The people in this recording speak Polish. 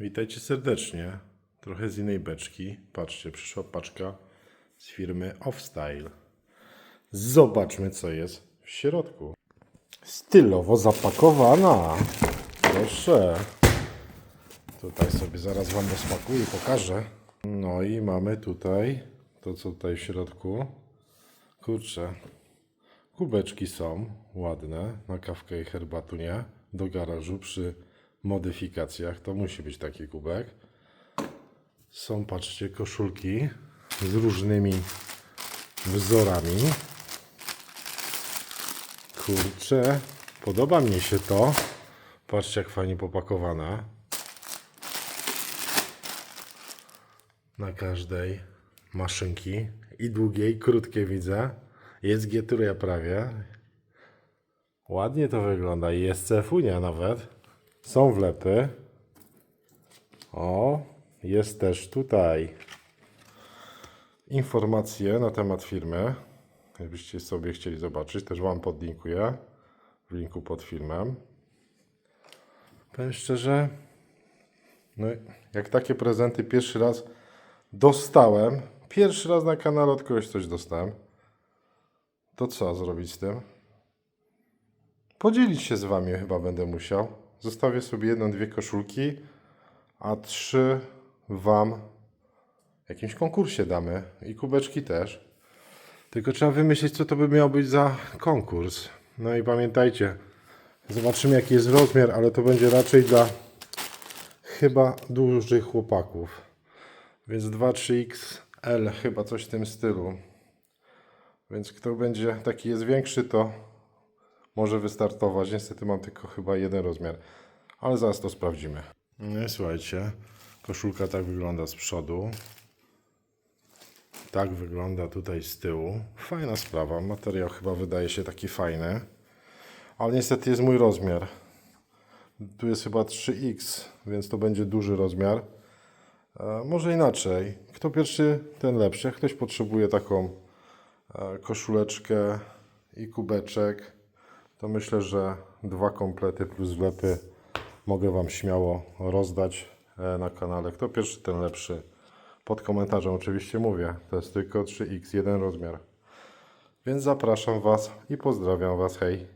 Witajcie serdecznie. Trochę z innej beczki. Patrzcie, przyszła paczka z firmy Offstyle. Zobaczmy, co jest w środku. Stylowo zapakowana. Proszę. Tutaj sobie zaraz Wam rozpakuję i pokażę. No i mamy tutaj to, co tutaj w środku. Kurczę. Kubeczki są ładne na kawkę i herbatunie do garażu przy modyfikacjach. To musi być taki kubek. Są, patrzcie, koszulki z różnymi wzorami. Kurczę, podoba mi się to. Patrzcie, jak fajnie popakowane. Na każdej maszynki. I długie, i krótkie widzę. Jest Gieturia prawie. Ładnie to wygląda. I jest cefunia nawet. Są wlepy. O, jest też tutaj informacje na temat firmy. Jakbyście sobie chcieli zobaczyć, też Wam podlinkuję w linku pod filmem. Powiem szczerze, no jak takie prezenty pierwszy raz dostałem, pierwszy raz na kanale od kogoś coś dostałem, to co zrobić z tym? Podzielić się z Wami chyba będę musiał. Zostawię sobie jedną, dwie koszulki, a trzy Wam w jakimś konkursie damy. I kubeczki też. Tylko trzeba wymyślić, co to by miał być za konkurs. No i pamiętajcie, zobaczymy jaki jest rozmiar, ale to będzie raczej dla chyba dużych chłopaków. Więc 2-3XL, chyba coś w tym stylu. Więc kto będzie taki jest większy, to może wystartować. Niestety mam tylko chyba jeden rozmiar, ale zaraz to sprawdzimy. No i słuchajcie, koszulka tak wygląda z przodu. Tak wygląda tutaj z tyłu. Fajna sprawa. Materiał chyba wydaje się taki fajny. Ale niestety jest mój rozmiar. Tu jest chyba 3X, więc to będzie duży rozmiar. E, może inaczej. Kto pierwszy, ten lepszy. Jak ktoś potrzebuje taką e, koszuleczkę i kubeczek, to myślę, że dwa komplety plus wlepy mogę Wam śmiało rozdać e, na kanale. Kto pierwszy, ten lepszy. Pod komentarzem oczywiście mówię. To jest tylko 3x, jeden rozmiar. Więc zapraszam Was i pozdrawiam Was. Hej!